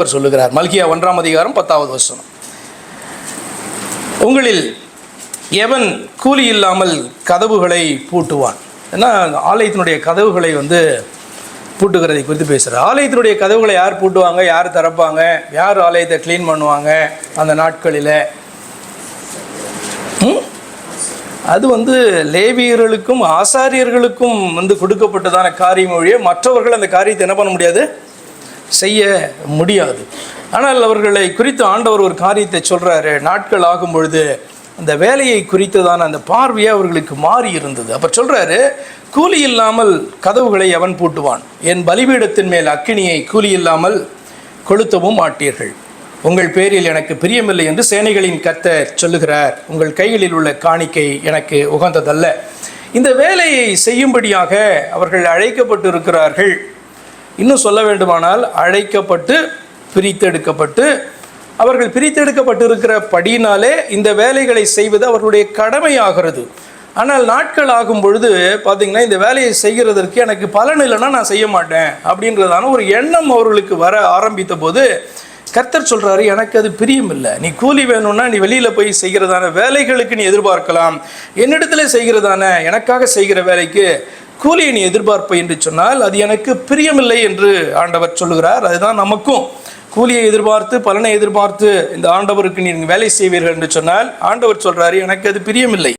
அவர் சொல்லுகிறார். மல்கியா ஒன்றாம் அதிகாரம் பத்தாவது வசனம். உங்களில் எவன் கூலி இல்லாமல் கதவுகளை பூட்டுவான்? ஏன்னா ஆலயத்தினுடைய கதவுகளை வந்து பூட்டுகிறதை குறித்து பேசுகிறார் ஆலயத்தினுடைய கதவுகளை யார் பூட்டுவாங்க? யார் திறப்பாங்க? யார் ஆலயத்தை க்ளீன் பண்ணுவாங்க அந்த நாட்களில்? அது வந்து லேவியர்களுக்கும் ஆசாரியர்களுக்கும் வந்து கொடுக்கப்பட்டதான காரியம் ஒழிய மற்றவர்கள் அந்த காரியத்தை என்ன பண்ண முடியாது? செய்ய முடியாது. ஆனால் அவர்களை குறித்து ஆண்டவர் ஒரு காரியத்தை சொல்கிறாரு நாட்கள் ஆகும் பொழுது அந்த வேலையை குறித்ததான அந்த பார்வையே அவர்களுக்கு மாறி இருந்தது. அப்போ சொல்கிறாரு கூலி இல்லாமல் கதவுகளை அவன் பூட்டுவான். என் பலிபீடத்தின் மேல் அக்கினியை கூலி இல்லாமல் கொளுத்தவும் மாட்டீர்கள். உங்கள் பேரில் எனக்கு பிரியமில்லை என்று சேனைகளின் கர்த்தர் சொல்லுகிறார். உங்கள் கைகளில் உள்ள காணிக்கை எனக்கு உகந்ததல்ல. இந்த வேலையை செய்யும்படியாக அவர்கள் அழைக்கப்பட்டு இருக்கிறார்கள் இன்னும் சொல்ல வேண்டுமானால் அழைக்கப்பட்டு பிரித்தெடுக்கப்பட்டு அவர்கள் பிரித்தெடுக்கப்பட்டு இருக்கிற படியினாலே இந்த வேலைகளை செய்வது அவர்களுடைய கடமையாகிறது. ஆனால் நாட்கள் ஆகும் பொழுது பார்த்திங்கன்னா இந்த வேலையை செய்கிறதற்கு எனக்கு பலன் இல்லைன்னா நான் செய்ய மாட்டேன் அப்படின்றதான ஒரு எண்ணம் அவர்களுக்கு வர ஆரம்பித்த போது கர்த்தர் சொல்கிறாரு எனக்கு அது பிரியமில்லை. நீ கூலி வேணும்னா நீ வெளியில் போய் செய்கிறதான வேலைகளுக்கு நீ எதிர்பார்க்கலாம். என்னிடத்துல செய்கிறதான எனக்காக செய்கிற வேலைக்கு கூலியை நீ எதிர்பார்ப்ப என்று சொன்னால் அது எனக்கு பிரியமில்லை என்று ஆண்டவர் சொல்லுகிறார். அதுதான் நமக்கும் கூலியை எதிர்பார்த்து பலனை எதிர்பார்த்து இந்த ஆண்டவருக்கு நீங்கள் வேலை செய்வீர்கள் என்று சொன்னால் ஆண்டவர் சொல்கிறாரு எனக்கு அது பிரியமில்லை.